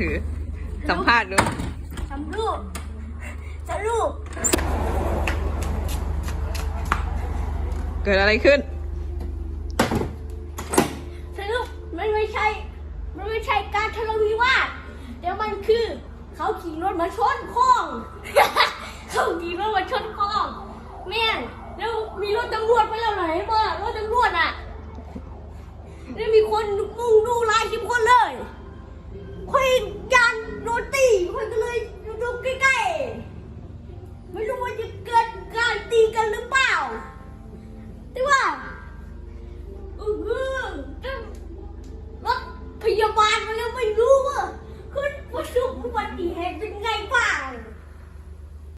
ถือ สัมภาษณ์ดูสำรูปสรุปเกิดอะไรขึ้น สรุปมันไม่ใช่ มันไม่ใช่การทะเลาะวิวาทเดี๋ยวมันคือเขาขี่รถมาชนคลอง เขาขี่รถมาชนคลองแม่งแล้วมีรถตำรวจไปแล้วไหนบ้ารถตำรวจอะ แล้วมีคนมุงดู รถพยา